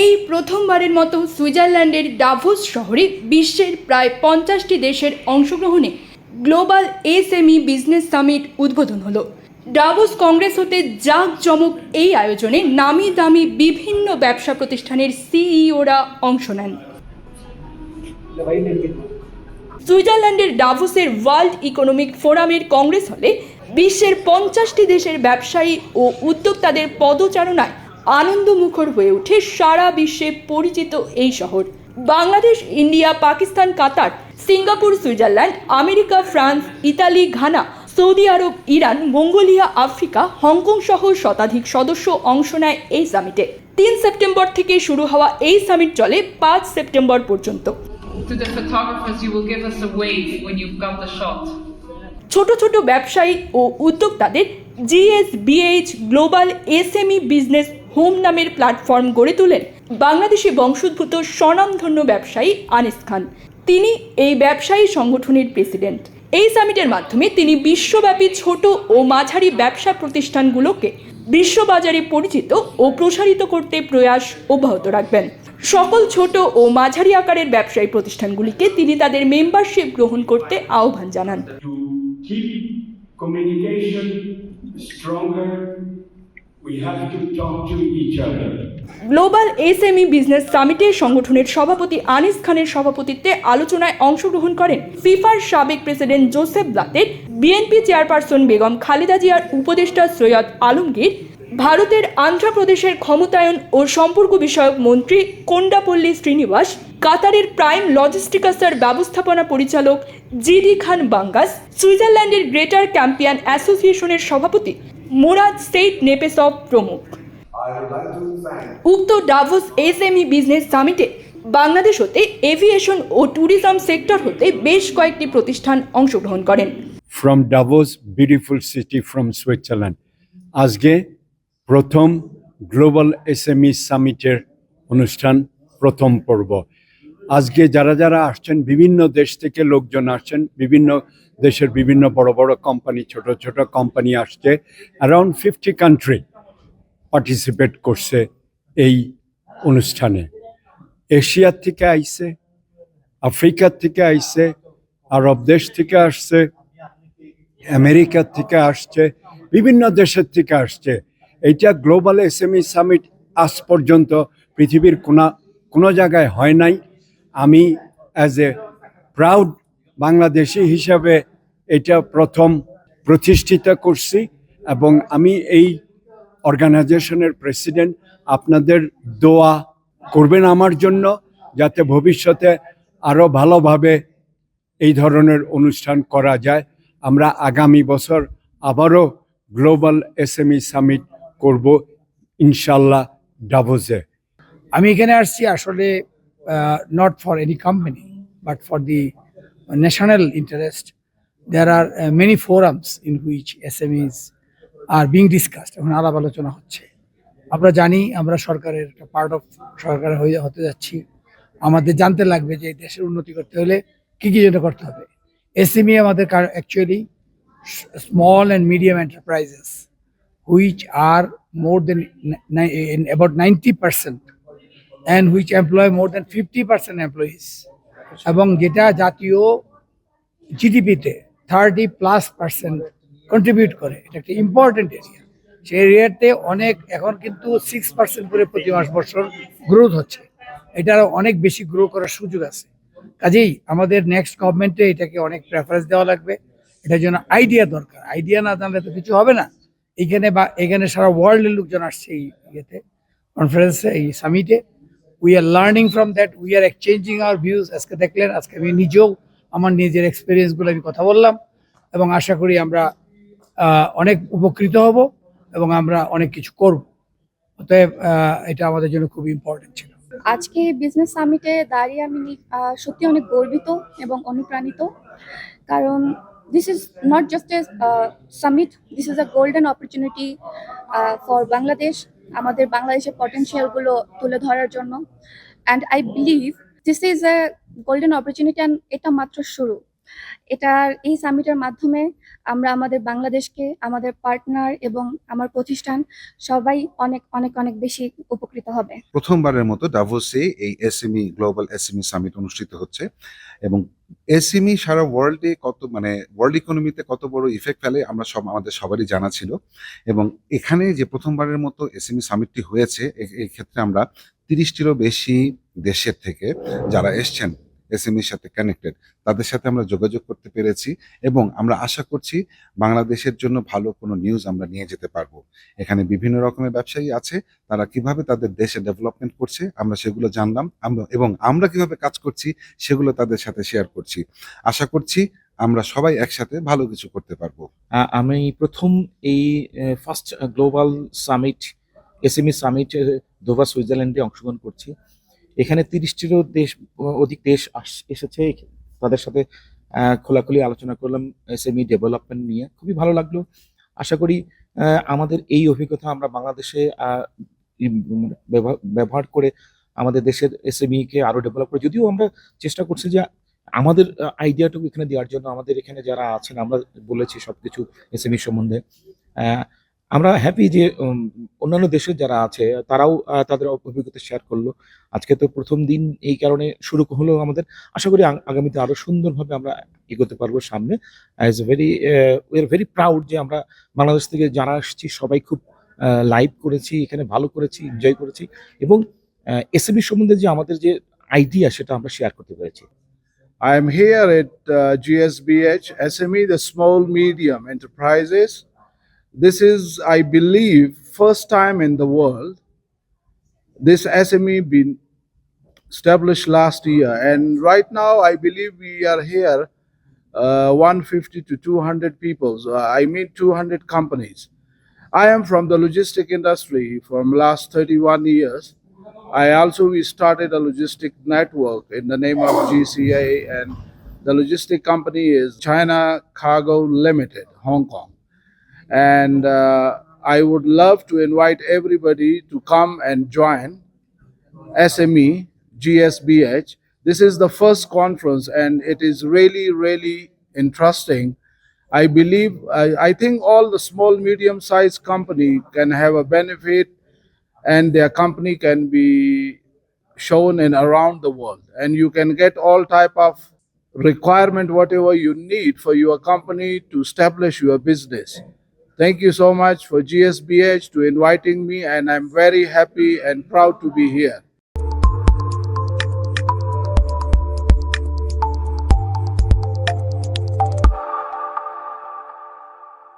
এই প্রথমবারের মতো সুইজারল্যান্ডের ডাভোস শহরে বিশ্বের প্রায় পঞ্চাশটি দেশের অংশগ্রহণে গ্লোবাল এসএমই বিজনেস সামিট উদ্বোধন হলো। ডাভোস কংগ্রেস হতে জাঁকজমক এই আয়োজনে নামি দামি বিভিন্ন ব্যবসা প্রতিষ্ঠানের সিইওরা অংশ নেন। সুইজারল্যান্ডের ডাভোসের ওয়ার্ল্ড ইকোনমিক ফোরামের কংগ্রেস হলে বিশ্বের পঞ্চাশটি দেশের ব্যবসায়ী ও উদ্যোক্তাদের পদচারণায় আনন্দমুখর হয়ে ওঠে সারা বিশ্বে পরিচিত এই শহর। Bangladesh India Pakistan Qatar Singapore Switzerland America France Italy Ghana Saudi Arabia Iran Mongolia Africa Hong Kong সহ শতাধিক সদস্য অংশ নেয় এই সামিটে। তিন সেপ্টেম্বর থেকে শুরু হওয়া এই সামিট চলে পাঁচ সেপ্টেম্বর পর্যন্ত। To the photographers, you will give us a wave when you've got the shot. ছোট ছোট ব্যবসায়ী ও উদ্যোক্তাদের GSBH global SME business home নামের প্ল্যাটফর্ম গড়ে তোলেন বাংলাদেশি বংশোদ্ভূত স্বনামধন্য ব্যবসায়ী আনিস খান। তিনি এই ব্যবসায়ী সংগঠনের প্রেসিডেন্ট। এই সামিটের মাধ্যমে তিনি বিশ্বব্যাপী ছোট ও মাঝারি ব্যবসা প্রতিষ্ঠানগুলোকে বিশ্ববাজারে পরিচিত ও প্রসারিত করতে প্রয়াস অব্যাহত রাখবেন। সকল ছোট ও মাঝারি আকারের ব্যবসায়ী প্রতিষ্ঠানগুলিকে তিনি তাদের মেম্বারশিপ গ্রহণ করতে আহ্বান জানান। Keep communication stronger, we have to talk to each other. Global SME business সামিটে সংগঠনের সভাপতি আনিস খানের সভাপতিত্বে আলোচনায় অংশগ্রহণ করেন ফিফার সাবেক president Joseph Blatter, BNP chairperson Begum Khaleda জিয়ার উপদেষ্টা সৈয়দ আলমগীর, ভারতের আন্ধ্রপ্রদেশের ক্ষমতায়ন ও সম্পর্ক বিষয়ক মন্ত্রী কোন্ডাপল্লী শ্রীনিবাস, কাতারের প্রাইম লজিস্টিকাসের ব্যবস্থাপনা পরিচালক জিডি খান বাঙ্গাস, সুইজারল্যান্ডের গ্রেটার ক্যাম্পিয়ান অ্যাসোসিয়েশনের সভাপতি মুরাদ সেইট নেপেসভ প্রমুখ। উক্ত ডাভোস এসএমই বিজনেস সামিটে বাংলাদেশ হতে এভিয়েশন ও ট্যুরিজম সেক্টর হতে বেশ কয়েকটি প্রতিষ্ঠান অংশগ্রহণ করেন। From Davos, beautiful city from Switzerland আজকে প্রথম গ্লোবাল এস এসএমই সামিটের অনুষ্ঠান প্রথম পর্ব। আজকে যারা যারা আসছেন বিভিন্ন দেশ থেকে লোকজন আসছেন বিভিন্ন দেশের বিভিন্ন বড় বড় কোম্পানি ছোট ছোট কোম্পানি আসছে। অ্যারাউন্ড ফিফটি কান্ট্রি পার্টিসিপেট করছে এই অনুষ্ঠানে। এশিয়ার থেকে আইছে আফ্রিকার থেকে আইছে, আরব দেশ থেকে আসছে আমেরিকার থেকে আসছে, বিভিন্ন দেশের থেকে আসছে। এইটা গ্লোবাল এসএমই সামিট আজ পর্যন্ত পৃথিবীর কোনো কোনো জায়গায় হয় নাই। আমি অ্যাজ এ প্রাউড বাংলাদেশি হিসাবে এটা প্রথম প্রতিষ্ঠিত করছি এবং আমি এই অর্গানাইজেশনের প্রেসিডেন্ট, আপনাদের দোয়া করবেন আমার জন্য যাতে ভবিষ্যতে আরও ভালোভাবে এই ধরনের অনুষ্ঠান করা যায়। আমরা আগামী বছর আবারও গ্লোবাল এসএমই সামিট করব ইনশাল্লাহ ডাভোসে আমি এখানে আসছি আসলে not for any company but for the national interest there are many forums in which SMEs are being discussed এখন আলাপ আলোচনা হচ্ছে। আমরা জানি আমরা সরকারের একটা পার্ট অফ সরকার হয়ে হতে যাচ্ছি। আমাদের জানতে লাগবে যে দেশের উন্নতি করতে হলে কি কি জন্য করতে হবে। এসএমই আমাদের actually small and medium enterprises which R more than ni- ni- in and 90 percent and which fifty more than 50 percent employees এবং যেটা জাতীয় জিডিপিতে থার্টি প্লাস পার্সেন্ট কন্ট্রিবিউট করে। এটা একটা ইম্পর্টেন্ট এরিয়া সেই এরিয়াতে অনেক এখন কিন্তু সিক্স পার্সেন্ট করে প্রতি মাস বছর গ্রোথ হচ্ছে। এটা আরও অনেক বেশি গ্রো করার সুযোগ আছে। কাজেই আমাদের নেক্সট গভর্নমেন্টে এটাকে অনেক প্রেফারেন্স দেওয়া লাগবে। এটার জন্য আইডিয়া দরকার। আইডিয়া না জানলে তো কিছু হবে না। এইখানে বা, এখানে সারা ওয়ার্ল্ডের লোকজন আসছে এই ইয়েতে কনফারেন্সে এই সামিটে we are learning from that we are exchanging our views আজকে দেখলেন, আজকে আমি নিজেও আমার নিজের এক্সপিরিয়েন্সগুলো আমি কথা বললাম। এবং আশা করি আমরা অনেক উপকৃত হব এবং আমরা অনেক কিছু করব। অতএব এটা আমাদের জন্য খুব ইম্পর্টেন্ট ছিল। আজকে বিজনেস সামিটে দাঁড়িয়ে আমি সত্যি অনেক গর্বিত এবং অনুপ্রাণিত। কারণ this is not just a summit this is a golden opportunity for Bangladesh, আমাদের বাংলাদেশের পটেনশিয়ালগুলো তুলে ধরার জন্য। And I believe this is a golden opportunity and এটা মাত্র শুরু। এটার এই সামিটের মাধ্যমে আমরা আমাদের বাংলাদেশকে, আমাদের পার্টনার এবং আমার প্রতিষ্ঠান সবাই অনেক অনেক অনেক বেশি উপকৃত হবে। প্রথমবারের মতো ডাভোসে এই এসএমই, গ্লোবাল এসএমই সামিট অনুষ্ঠিত হচ্ছে এবং এসএমই সারা ওয়ার্ল্ডে কত মানে ওয়ার্ল্ড ইকোনমিতে কত বড় ইফেক্ট ফেলে আমরা সব, আমাদের সবারই জানা ছিল এবং এখানে যে প্রথমবারের মতো এসএমই সামিটটি হয়েছে এই ক্ষেত্রে আমরা তিরিশটিরও বেশি দেশের থেকে যারা এসছেন এসএমইর সাথে কানেক্টেড তাদের সাথে আমরা যোগাযোগ করতে পেরেছি এবং আমরা আশা করছি বাংলাদেশের জন্য ভালো কোনো নিউজ আমরা নিয়ে যেতে পারব। এখানে বিভিন্ন রকমের ব্যবসায়ী আছে, তারা কীভাবে তাদের দেশে ডেভেলপমেন্ট করছে, আমরা সেগুলো জানলাম। আমরা এবং আমরা কীভাবে কাজ করছি, সেগুলো তাদের সাথে শেয়ার করছি। আশা করছি আমরা সবাই একসাথে ভালো কিছু করতে পারব। আমি প্রথম এই first global summit SME summit Davos সুইজারল্যান্ডে অংশগ্রহণ করছি। এখানে তিরিশটিরও দেশ, অধিক দেশ এসেছে। তাদের সাথে খোলাখুলি আলোচনা করলাম এসএমই ডেভেলপমেন্ট নিয়ে। খুবই ভালো লাগল। আশা করি আমাদের এই অভিজ্ঞতা আমরা বাংলাদেশে ব্যবহার- করে আমাদের দেশের এসএমই কে আরও ডেভেলপ করে। যদিও আমরা চেষ্টা করছি যে আমাদের আইডিয়াটুকু এখানে দেওয়ার জন্য আমাদের এখানে যারা আছেন, আমরা বলেছি সব সবকিছু এসএমই সম্বন্ধে। আমরা হ্যাপি যে অন্যান্য দেশের যারা আছে তারাও তাদের অভিজ্ঞতা শেয়ার করল। আজকে তো প্রথম দিন এই কারণে শুরু হলো আমাদের। আশা করি আগামীতে আরও সুন্দরভাবে আমরা এগোতে পারব সামনে। As very we are very proud যে আমরা বাংলাদেশ থেকে যারা আসছি সবাই খুব লাইভ করেছি এখানে ভালো করেছি এনজয় করেছি। এবং এসএমই সম্বন্ধে যে আমাদের যে আইডিয়া সেটা আমরা শেয়ার করতে পেরেছি। I am here at uh, GSBH SME, E, the small medium enterprises. This is, I believe, first time in the world. This SME been established last year, and right now I believe we are here, uh, 150 to 200 people. So I mean 200 companies. I am from the logistic industry from last 31 years. I also we started a logistic network in the name of GCA, and the logistic company is China Cargo Limited, Hong Kong. And uh, I would love to invite everybody to come and join SME GSBH. This is the first conference, and it is really, really interesting. I believe, I, I think all the small, medium sized company can have a benefit and their company can be shown in around the world and you can get all type of requirement whatever you need for your company to establish your business thank you so much for gsbh to inviting me and i'm very happy and proud to be here